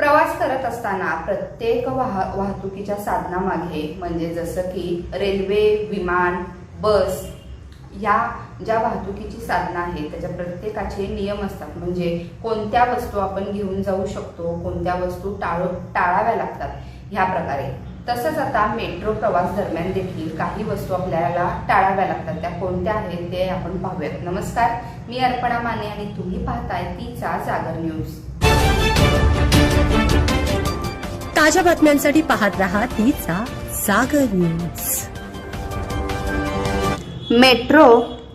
प्रवास करत असताना प्रत्येक वाह वाहतुकीच्या साधनामागे म्हणजे जसं की रेल्वे विमान बस या ज्या वाहतुकीची साधनं आहेत त्याच्या प्रत्येकाचे नियम असतात. म्हणजे कोणत्या वस्तू आपण घेऊन जाऊ शकतो कोणत्या वस्तू टाळ टाळाव्या लागतात ह्या प्रकारे. तसंच आता मेट्रो प्रवास दरम्यान देखील काही वस्तू आपल्याला टाळाव्या लागतात. त्या कोणत्या आहेत ते आपण पाहूयात. नमस्कार मी अर्पणा माने आणि तुम्ही पाहताय तीचा जागर न्यूज. ताज्या बातम्यांसाठी पाहत रहा तिचा सागर न्यूज. मेट्रो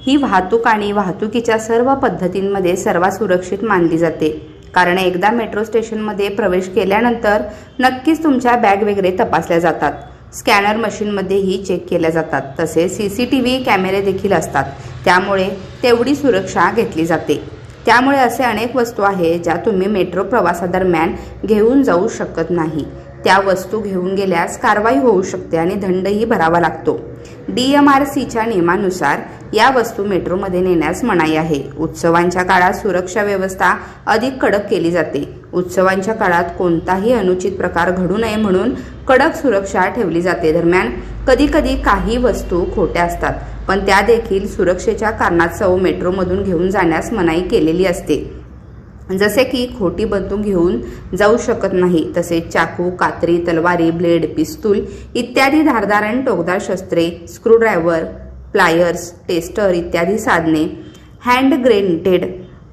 ही वाहतूक आणि वाहतुकीच्या सर्व पद्धतींमध्ये सर्वात सुरक्षित मानली जाते. कारण एकदा मेट्रो स्टेशनमध्ये प्रवेश केल्यानंतर नक्कीच तुमच्या बॅग वगैरे तपासल्या जातात. स्कॅनर मशीनमध्येही चेक केल्या जातात. तसेच सी सी टी व्ही कॅमेरे देखील असतात. त्यामुळे तेवढी सुरक्षा घेतली जाते. त्यामुळे असे अनेक वस्तू आहे ज्या तुम्ही मेट्रो प्रवासादरम्यान घेऊन जाऊ शकत नाही. त्या वस्तू घेऊन गेल्यास कारवाई होऊ शकते आणि दंडही भरावा लागतो. डी एम आर सीच्या नियमानुसार या वस्तू मेट्रोमध्ये नेण्यास मनाई आहे. उत्सवांच्या काळात सुरक्षा व्यवस्था अधिक कडक केली जाते. उत्सवांच्या काळात कोणताही अनुचित प्रकार घडू नये म्हणून कडक सुरक्षा ठेवली जाते. दरम्यान कधी कधी काही वस्तू खोट्या असतात पण त्या देखील सुरक्षेच्या कारणास्तव मेट्रोमधून घेऊन जाण्यास मनाई केलेली असते. जसे की खोटी बंदूक घेऊन जाऊ शकत नाही तसेच चाकू कात्री तलवारी ब्लेड पिस्तूल इत्यादी धारदार आणि टोकदार शस्त्रे स्क्रूड्रायव्हर प्लायर्स टेस्टर इत्यादी साधने हँड ग्रेनेटेड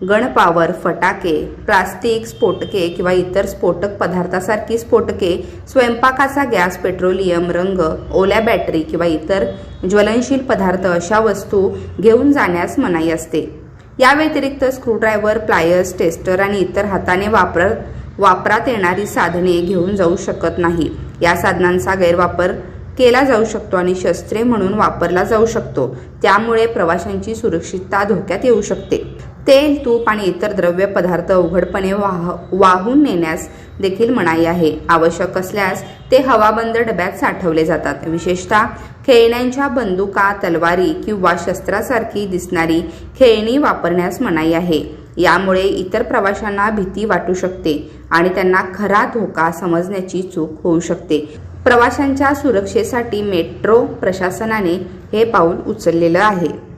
गणपावर फटाके प्लास्टिक स्फोटके किंवा इतर स्फोटक पदार्थासारखी स्फोटके स्वयंपाकाचा गॅस पेट्रोलियम रंग ओल्या बॅटरी किंवा इतर ज्वलनशील पदार्थ अशा वस्तू घेऊन जाण्यास मनाई असते. या व्यतिरिक्त स्क्रूड्रायव्हर प्लायर्स टेस्टर आणि इतर हाताने वापर वापरात येणारी साधने घेऊन जाऊ शकत नाही. या साधनांचा गैरवापर केला जाऊ शकतो आणि शस्त्रे म्हणून वापरला जाऊ शकतो. त्यामुळे प्रवाशांची सुरक्षितता धोक्यात येऊ शकते. तेल तूप आणि इतर द्रव्य पदार्थ उघडपणे वाह वाहून नेण्यास देखील मनाई आहे. आवश्यक असल्यास ते हवाबंद डब्यात साठवले जातात. विशेषतः खेळण्यांच्या बंदुका तलवारी किंवा शस्त्रासारखी दिसणारी खेळणी वापरण्यास मनाई आहे. यामुळे इतर प्रवाशांना भीती वाटू शकते आणि त्यांना खरा धोका समजण्याची चूक होऊ शकते. प्रवाशांच्या सुरक्षेसाठी मेट्रो प्रशासनाने हे पाऊल उचललेलं आहे.